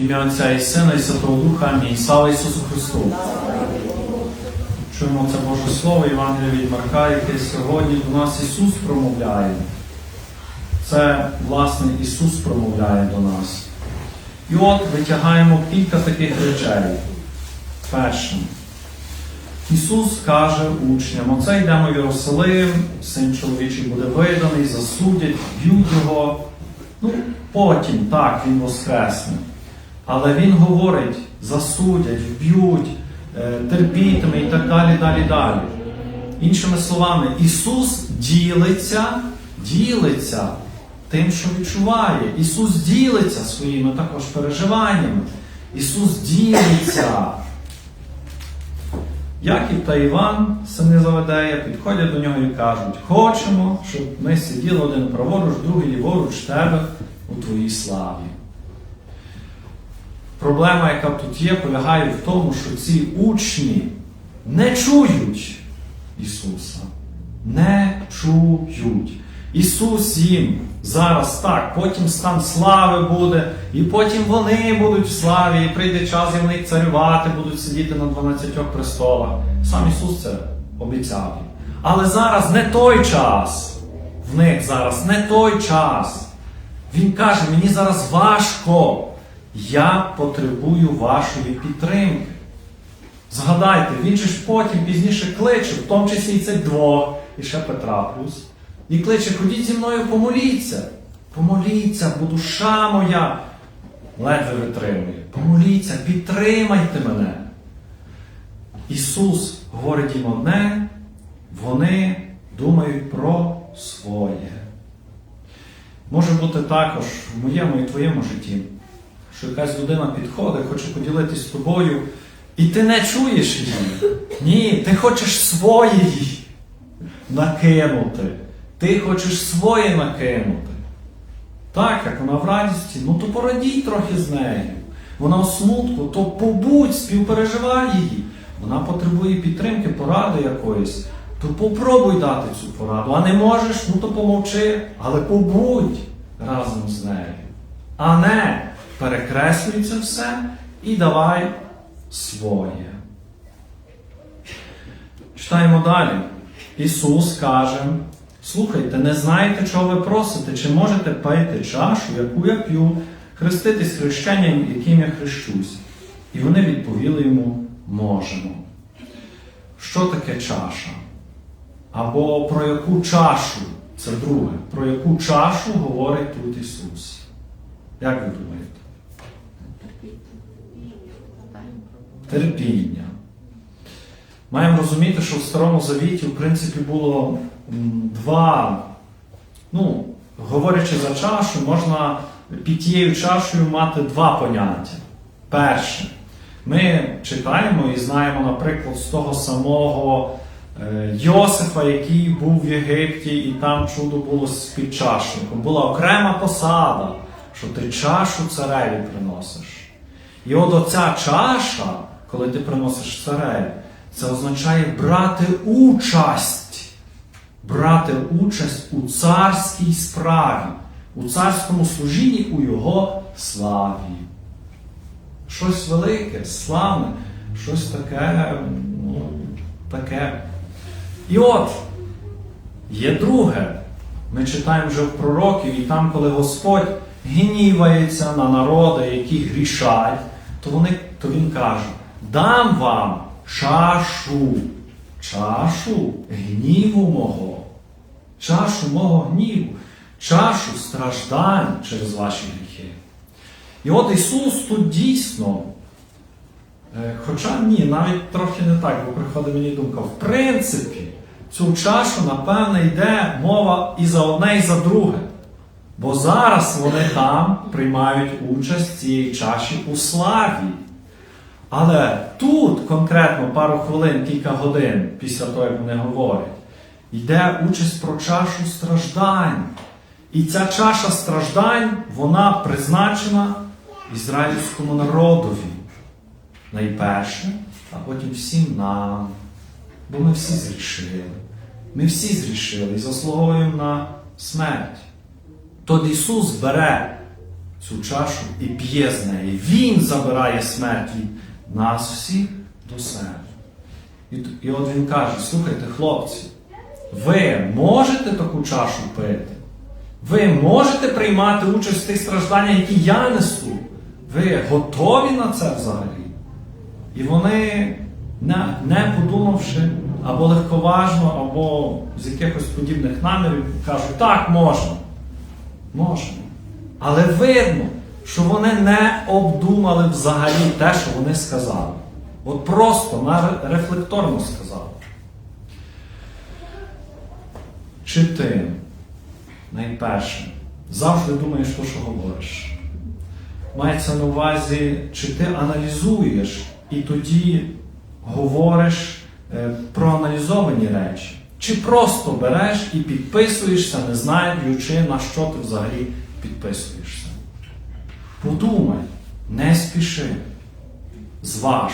Ім'я Отця і Сина, і Святого Духа. Амінь. Слава Ісусу Христу! Чуємо це Боже Слово Євангелія від Марка, яке сьогодні до нас Ісус промовляє. Це, власне, Ісус промовляє до нас. І от витягаємо кілька таких речей. Перше. Ісус каже учням, оце йдемо в Єрусалим, син чоловічий буде виданий, засудять, б'ють його. Ну, потім так він воскресне. Але Він говорить, засудять, вб'ють, е, терпітиме і так далі, далі, далі. Іншими словами, Ісус ділиться, ділиться тим, що відчуває. Ісус ділиться своїми також переживаннями. Ісус ділиться. Яків та Іван, сини Заведея, підходять до нього і кажуть: хочемо, щоб ми сиділи один праворуч, другий ліворуч тебе у твоїй славі. Проблема, яка тут є, полягає в тому, що ці учні не чують Ісуса. Не чують. Ісус їм зараз так, потім стан слави буде, і потім вони будуть в славі, і прийде час, і вони царювати, будуть сидіти на 12 престолах. Сам Ісус це обіцяв. Але зараз не той час. В них зараз не той час. Він каже, мені зараз важко. Я потребую вашої підтримки. Згадайте, він же ж потім пізніше кличе, в тому числі і цих двох, і ще Петра плюс. І кличе, ходіть зі мною, помоліться. Помоліться, бо душа моя ледве витримує. Помоліться, підтримайте мене. Ісус говорить їм одне, вони думають про своє. Може бути також в моєму і твоєму житті, що якась людина підходить, хоче поділитись з тобою, і ти не чуєш її. Ні, ти хочеш своє накинути. Ти хочеш своє накинути. Так, як вона в радісті, ну то порадій трохи з нею. Вона у смутку, то побудь, співпереживай її. Вона потребує підтримки, поради якоїсь. То попробуй дати цю пораду. А не можеш, ну то помовчи, але побудь разом з нею. А не перекреслюй це все і давай своє. Читаємо далі. Ісус каже: слухайте, не знаєте, чого ви просите, чи можете пити чашу, яку я п'ю, хреститись хрещенням, яким я хрещусь. І вони відповіли йому можемо. Що таке чаша? Або про яку чашу? Це друге. Про яку чашу говорить тут Ісус? Як ви думаєте? Терпіння. Маємо розуміти, що в Старому Завіті, в принципі, було два. Ну, говорячи за чашу, можна під тією чашею мати два поняття. Перше, ми читаємо і знаємо, наприклад, з того самого е, Йосифа, який був в Єгипті, і там чудо було з під чашником. Була окрема посада, що ти чашу цареві приносиш. І от оця чаша, коли ти приносиш цареві, це означає брати участь, брати участь у царській справі, у царському служінні у його славі. Щось велике, славне, щось таке, ну, таке. І от є друге. Ми читаємо вже в пророків, і там, коли Господь гнівається на народи, які грішать, то, вони, то Він каже: дам вам чашу, чашу гніву мого, чашу мого гніву, чашу страждань через ваші гріхи. І от Ісус тут дійсно, е, хоча ні, навіть трохи не так, бо приходить мені думка, в принципі, цю чашу, напевне, йде мова і за одне, і за друге. Бо зараз вони там приймають участь в цій чаші у славі. Але тут, конкретно пару хвилин, кілька годин після того, як вони говорять, йде участь про чашу страждань. І ця чаша страждань, вона призначена ізраїльському народові. Найперше, а потім всім нам. Бо ми всі зрішили. Ми всі зрішили і заслуговуємо на смерть. Тот Ісус бере цю чашу і п'є з неї. Він забирає смерть від нас всіх до себе. І, і от він каже: слухайте, хлопці, ви можете таку чашу пити? Ви можете приймати участь в тих стражданнях, які я несу? Ви готові на це взагалі? І вони, не, не подумавши, або легковажно, або з якихось подібних намірів, кажуть, так, можна. Можна. Але видно, що вони не обдумали взагалі те, що вони сказали. От просто рефлекторно сказали. Чи ти найперше завжди думаєш те, що говориш? Мається на увазі, чи ти аналізуєш і тоді говориш е, проаналізовані речі, чи просто береш і підписуєшся, не знаючи, на що ти взагалі підписуєшся. Подумай, не спіши, зваж,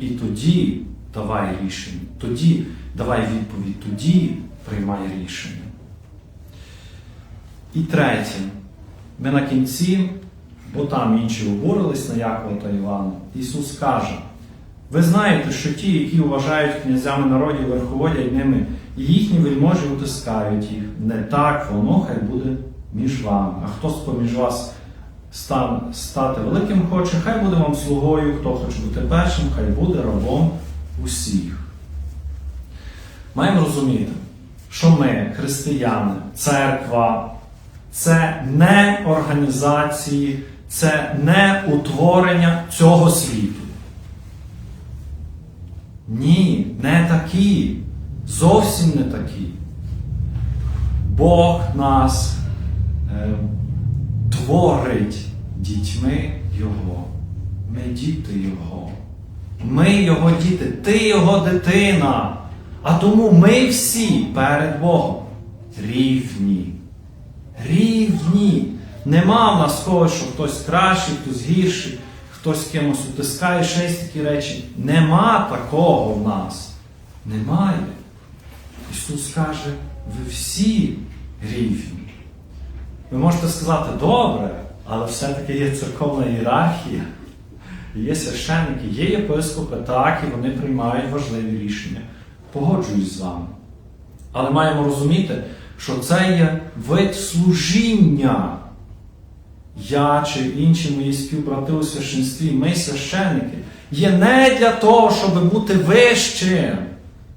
і тоді давай рішення, тоді давай відповідь, тоді приймай рішення. І третє, ми на кінці, бо там інші обурились на Якова та Івана, Ісус каже, ви знаєте, що ті, які вважають князями народів, верховодять ними, і їхні вельможі утискають їх. Не так воно хай буде між вами. А хто з-поміж вас стан, стати великим хоче, хай буде вам слугою, хто хоче бути першим, хай буде рабом усіх. Маємо розуміти, що ми, християни, церква, це не організації, це не утворення цього світу. Ні, не такі. Зовсім не такі. Бог нас е, творить дітьми Його. Ми діти Його. Ми Його діти, ти Його дитина. А тому ми всі перед Богом рівні. Рівні. Нема в нас когось, що хтось кращий, хтось гірший, хтось кимось утискає, й такі речі. Нема такого в нас. Немає. Ісус каже, ви всі рівні. Ви можете сказати, добре, але все-таки є церковна ієрархія, є священники, є єпископи, так, і вони приймають важливі рішення. Погоджуюсь з вами. Але маємо розуміти, що це є вид служіння. Я чи інші мої співбрати у священстві, ми священники, є не для того, щоб бути вищим.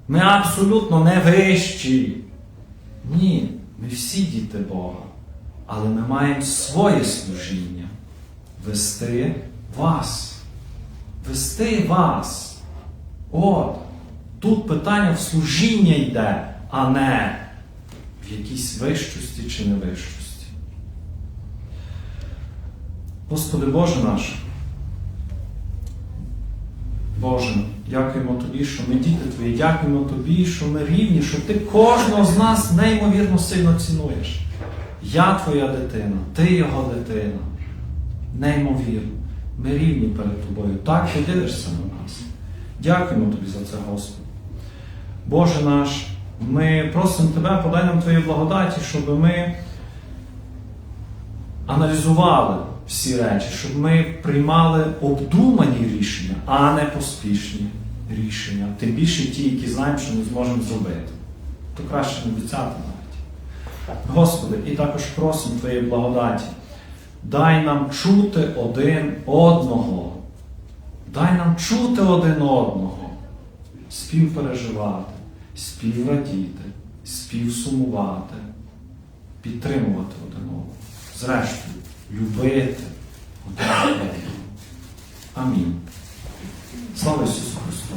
Ми абсолютно не вищі. Ні, ми всі діти Бога. Але ми маємо своє служіння вести вас. Вести вас. От. Тут питання в служіння йде, а не в якійсь вищості чи невищості. Господи Боже наш, Боже, дякуємо Тобі, що ми діти Твої, дякуємо Тобі, що ми рівні, що Ти кожного з нас неймовірно сильно цінуєш. Я Твоя дитина, Ти його дитина. Неймовірно. Ми рівні перед Тобою. Так ти дивишся на нас. Дякуємо Тобі за це, Господи. Боже наш, ми просимо Тебе, подай нам Твої благодаті, щоб ми аналізували всі речі, щоб ми приймали обдумані рішення, а не поспішні рішення. Тим більше ті, які знаємо, що не зможемо зробити. То краще не обіцяти навіть. Господи, і також просимо Твоєї благодаті. Дай нам чути один одного. Дай нам чути один одного, співпереживати, співрадіти, співсумувати, підтримувати один одного. Зрештою, любити один. Амінь. Слава Ісусу Христу!